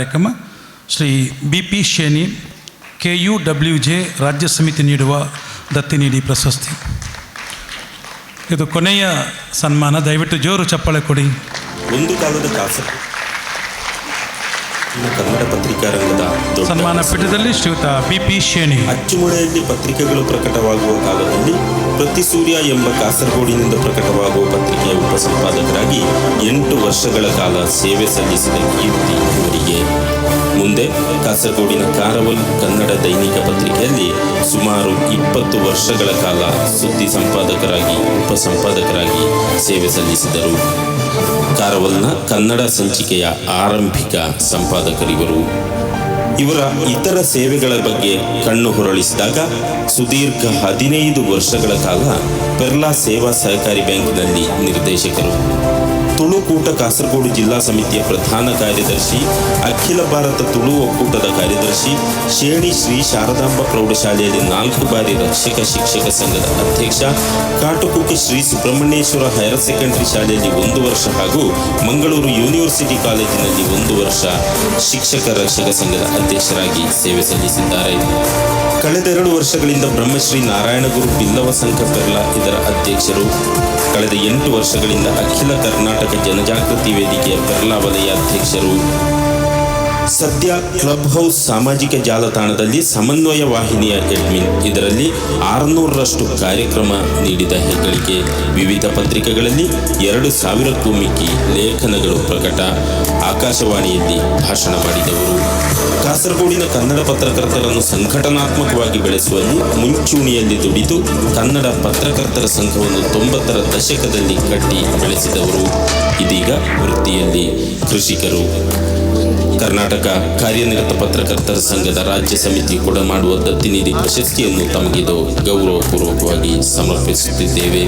ಕಾರ್ಯಕ್ರಮ. Shri B P Sheni K U W J ರಾಜ್ಯ ಸಮಿತಿ ನೀಡುವ ದತ್ತಿ ನೀಡಿ ಪ್ರಶಸ್ತಿ. ಇದು ಕೊನೆಯ ಸನ್ಮಾನ. ದಯವಿಟ್ಟು ಜೋರು ಚಪ್ಪಳೆ ಕೊಡಿ. ಒಂದು ಕಾಲದ ಕಾಸರ ಇನ್ನು ಕನ್ನಡ ಪತ್ರಿಕಾ ರಂಗದ ದೊಡ್ಡ ಸನ್ಮಾನ ಪೀಠದಲ್ಲಿ ಶ್ರೀಯುತ ಬಿ ಪಿ ಶೇಣಿ. ಅಚ್ಚುಮೊಳೆಯಲ್ಲಿ ಪತ್ರಿಕೆಗಳು ಪ್ರಕಟವಾಗುವ ಕಾಲದಲ್ಲಿ ಪ್ರತಿ ಸೂರ್ಯ ಎಂಬ ಕಾಸರಗೋಡಿನಿಂದ ಪ್ರಕಟವಾಗುವ ವರ್ಷಗಳ ಕಾಲ ಸೇವೆ ಸಲ್ಲಿಸಿದ ಕೀರ್ತಿ ಇವರಿಗೆ ಮುಂದೆ ಕಾಸರಗೋಡಿನ ಕಾರವಲ್ ಕನ್ನಡ ದೈನಿಕ ಪತ್ರಿಕೆಯಲ್ಲಿ ಸುಮಾರು ಇಪ್ಪತ್ತು ವರ್ಷಗಳ ಕಾಲ ಸುದ್ದಿ ಸಂಪಾದಕರಾಗಿ, ಉಪಸಂಪಾದಕರಾಗಿ ಸೇವೆ ಸಲ್ಲಿಸಿದರು. ಕಾರವಲ್ನ ಕನ್ನಡ ಸಂಚಿಕೆಯ ಆರಂಭಿಕ ಸಂಪಾದಕರಿವರು. ಇವರ ಇತರ ಸೇವೆಗಳ ಬಗ್ಗೆ ಕಣ್ಣು ಹೊರಳಿಸಿದಾಗ ಸುದೀರ್ಘ ಹದಿನೈದು ವರ್ಷಗಳ ಕಾಲ ಪೆರ್ಲಾ ಸೇವಾ ಸಹಕಾರಿ ಬ್ಯಾಂಕಿನಲ್ಲಿ ನಿರ್ದೇಶಕರು. ತುಳುಕೂಟ ಕಾಸರಗೋಡು ಜಿಲ್ಲಾ ಸಮಿತಿಯ ಪ್ರಧಾನ ಕಾರ್ಯದರ್ಶಿ, ಅಖಿಲ ಭಾರತ ತುಳು ಒಕ್ಕೂಟದ ಕಾರ್ಯದರ್ಶಿ ಶೇಣಿ ಶ್ರೀ ಶಾರದಾಂಬ ಪ್ರೌಢಶಾಲೆಯಲ್ಲಿ ನಾಲ್ಕು ಬಾರಿ ರಕ್ಷಕ ಶಿಕ್ಷಕ ಸಂಘದ ಅಧ್ಯಕ್ಷ, ಕಾಟುಕುಕ್ಕೆ ಶ್ರೀ ಸುಬ್ರಹ್ಮಣ್ಯೇಶ್ವರ ಹೈಯರ್ ಸೆಕೆಂಡರಿ ಶಾಲೆಯಲ್ಲಿ ಒಂದು ವರ್ಷ ಹಾಗೂ ಮಂಗಳೂರು ಯೂನಿವರ್ಸಿಟಿ ಕಾಲೇಜಿನಲ್ಲಿ ಒಂದು ವರ್ಷ ಶಿಕ್ಷಕ ರಕ್ಷಕ ಸಂಘದ ಅಧ್ಯಕ್ಷರಾಗಿ ಸೇವೆ ಸಲ್ಲಿಸಿದ್ದಾರೆ. ಕಳೆದೆರಡು ವರ್ಷಗಳಿಂದ ಬ್ರಹ್ಮಶ್ರೀ ನಾರಾಯಣಗುರು ಬಿಲ್ಲವ ಸಂಘ ಪೆರ್ಲಾ ಇದರ ಅಧ್ಯಕ್ಷರು. ಕಳೆದ ಎಂಟು ವರ್ಷಗಳಿಂದ ಅಖಿಲ ಕರ್ನಾಟಕ ಜನಜಾಗೃತಿ ವೇದಿಕೆಯ ಪೆರ್ಲಾ ವಲಯ ಅಧ್ಯಕ್ಷರು. ಸದ್ಯ ಕ್ಲಬ್ ಹೌಸ್ ಸಾಮಾಜಿಕ ಜಾಲತಾಣದಲ್ಲಿ ಸಮನ್ವಯ ವಾಹಿನಿಯ ಅಡ್ಮಿನ್ ಇದರಲ್ಲಿ ಆರುನೂರರಷ್ಟು ಕಾರ್ಯಕ್ರಮ ನೀಡಿದ ಹೆಗ್ಗಳಿಕೆ. ವಿವಿಧ ಪತ್ರಿಕೆಗಳಲ್ಲಿ ಎರಡು ಸಾವಿರಕ್ಕೂ ಮಿಕ್ಕಿ ಲೇಖನಗಳು ಪ್ರಕಟ. ಆಕಾಶವಾಣಿಯಲ್ಲಿ ಭಾಷಣ ಮಾಡಿದವರು. ಕಾಸರಗೋಡಿನ ಕನ್ನಡ ಪತ್ರಕರ್ತರನ್ನು ಸಂಘಟನಾತ್ಮಕವಾಗಿ ಬೆಳೆಸುವಲ್ಲಿ ಮುಂಚೂಣಿಯಲ್ಲಿ ದುಡಿದು ಕನ್ನಡ ಪತ್ರಕರ್ತರ ಸಂಘವನ್ನು ತೊಂಬತ್ತರ ದಶಕದಲ್ಲಿ ಕಟ್ಟಿ ಬೆಳೆಸಿದವರು. ಇದೀಗ ವೃತ್ತಿಯಲ್ಲಿ ಕೃಷಿಕರು. ಕರ್ನಾಟಕ ಕಾರ್ಯನಿರತ ಪತ್ರಕರ್ತರ ಸಂಘದ ರಾಜ್ಯ ಸಮಿತಿ ಕೂಡ ಮಾಡುವ ದತ್ತಿ ನಿಧಿ ಪ್ರಶಸ್ತಿಯನ್ನು ತಮಗಿದು ಗೌರವಪೂರ್ವಕವಾಗಿ ಸಮರ್ಪಿಸುತ್ತಿದ್ದೇವೆ.